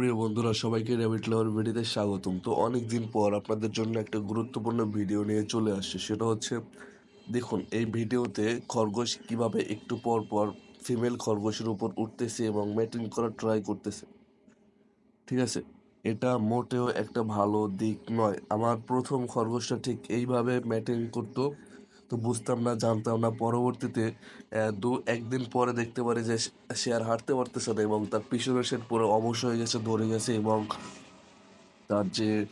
প্রিয় বন্ধুরা, সবাইকে র্যাবিট লাভার ভিডিওতে স্বাগতম। তো অনেক দিন পর আপনাদের জন্য একটা গুরুত্বপূর্ণ ভিডিও নিয়ে চলে আসছে। সেটা হচ্ছে, দেখুন, এই ভিডিওতে খরগোশ কীভাবে একটু পর পর ফিমেল খরগোশের উপর উঠতেছে এবং ম্যাটিং করার ট্রাই করতেছে। ঠিক আছে? এটা মোটেও একটা ভালো দিক নয়। আমার প্রথম খরগোশটা ঠিক এইভাবে ম্যাটিং করতো তো বুঝতাম না, জানতাম না। পরবর্তীতে দু, একদিন পরে দেখতে পারি যে সে- সে আর হাঁটতে পারতেছে না এবং তার পিছনের সেট পুরো অবশ হয়ে গেছে, ধরে গেছে এবং তার যে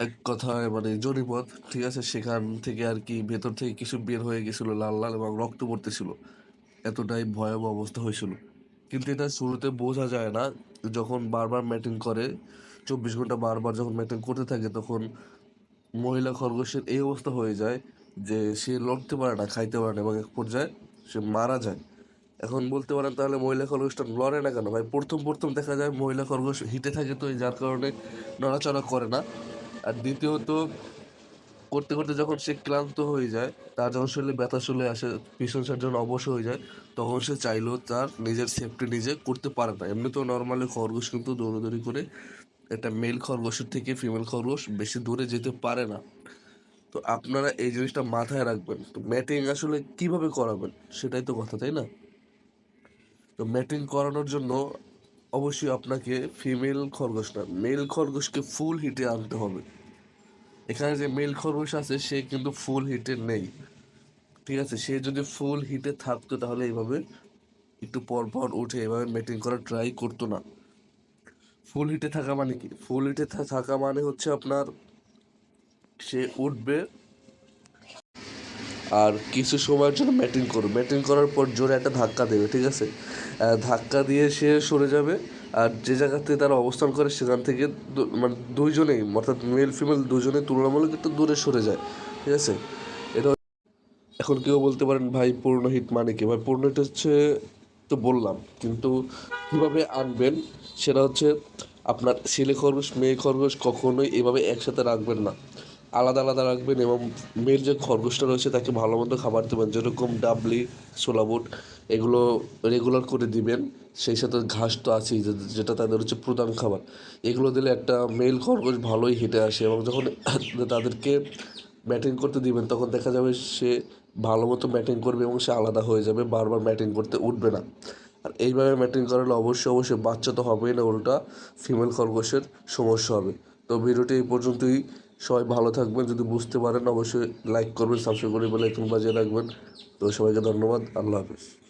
এক কথায় মানে জড়িপথ ঠিক আছে, সেখান থেকে আর কি ভেতর থেকে কিছু বের হয়ে গেছিল, লাল লাল এবং রক্ত পড়তেছিল। এতটাই ভয়াবহ অবস্থা হয়েছিল। কিন্তু এটা শুরুতে বোঝা যায় না। যখন বারবার ম্যাটিং করে, চব্বিশ ঘণ্টা বারবার যখন ম্যাটিং করতে থাকে, তখন মহিলা খরগোশের এই অবস্থা হয়ে যায় যে সে লড়তে পারে না, খাইতে পারে না এবং এক পর্যায়ে সে মারা যায়। এখন বলতে পারেন তাহলে মহিলা খরগোশটা লড়ে না কেন? ভাই, প্রথম প্রথম দেখা যায় মহিলা খরগোশ হিটে থাকে তো যার কারণে নড়াচড়া করে না। আর দ্বিতীয়ত, করতে করতে যখন সে ক্লান্ত হয়ে যায়, তার যখন শরীরে ব্যথা চলে আসে পিছন সাইড যখন অবশ হয়ে যায়, তখন সে চাইলেও তার নিজের সেফটি নিজে করতে পারে না। এমনিতেও নর্মালি খরগোশ কিন্তু দৌড়াদৌড়ি করে একটা মেল খরগোশের থেকে ফিমেল খরগোশ বেশি দূরে যেতে পারে না। তো আপনারা এই জিনিসটা মাথায় রাখবেন। তো ম্যাটিং আসলে কীভাবে করাবেন সেটাই তো কথা, তাই না? তো ম্যাটিং করানোর জন্য অবশ্যই আপনাকে ফিমেল খরগোশ না মেল খরগোশকে ফুল হিটে আনতে হবে। এখানে যে মেল খরগোশ আছে সে কিন্তু ফুল হিটে নেই। ঠিক আছে? সে যদি ফুল হিটে থাকতো তাহলে এইভাবে একটু পর পর উঠে এভাবে ম্যাটিং করার ট্রাই করতো না। ফুল হিটে থাকা মানে কি? ফুল হিটে থাকা মানে হচ্ছে আপনার সে উঠবে আর কিছু সময়ের জন্য ম্যাটিং করবে। ম্যাটিং করার পর জোরে একটা ধাক্কা দেবে, ঠিক আছে? ধাক্কা দিয়ে সে সরে যাবে আর যে জায়গাতে তারা অবস্থান করে সেখান থেকে মানে দুইজনেই, অর্থাৎ মেল ফিমেল দুজনে তুলনামূলক একটু দূরে সরে যায়, ঠিক আছে? এটা এখন কেউ বলতে পারেন, ভাই পূর্ণ হিট মানে কি? ভাই পূর্ণ হিট হচ্ছে তো বললাম, কিন্তু কীভাবে আনবেন সেটা হচ্ছে আপনার ছেলে খরগোশ, মেয়ে খরগোশ কখনোই এভাবে একসাথে রাখবেন না। আলাদা আলাদা রাখবেন এবং মেয়ের যে খরগোশটা রয়েছে তাকে ভালো মতো খাবার দেবেন, যেরকম ডাবলি সোলাবুট এগুলো রেগুলার করে দিবেন। সেই সাথে ঘাস তো আছেই যেটা তাদের হচ্ছে প্রধান খাবার। এগুলো দিলে একটা মেল খরগোশ ভালোই হেঁটে আসে এবং যখন তাদেরকে ব্যাটিং করতে দিবেন, তখন দেখা যাবে সে ভালো মতো ব্যাটিং করবে এবং সে আলাদা হয়ে যাবে, বারবার ব্যাটিং করতে উঠবে না। আর এইভাবে ব্যাটিং করালে অবশ্যই অবশ্যই বাচ্চা তো হবেই না উল্টা ফিমেল খরগোশের সমস্যা হবে। তো ভিডিওটি এই পর্যন্তই। সবাই ভালো থাকবেন, যদি বুঝতে পারেন অবশ্যই লাইক করবেন সাবস্ক্রাইব করে বেলাইকন বাজিয়ে রাখবেন। তো সবাইকে ধন্যবাদ, আল্লাহ হাফিজ।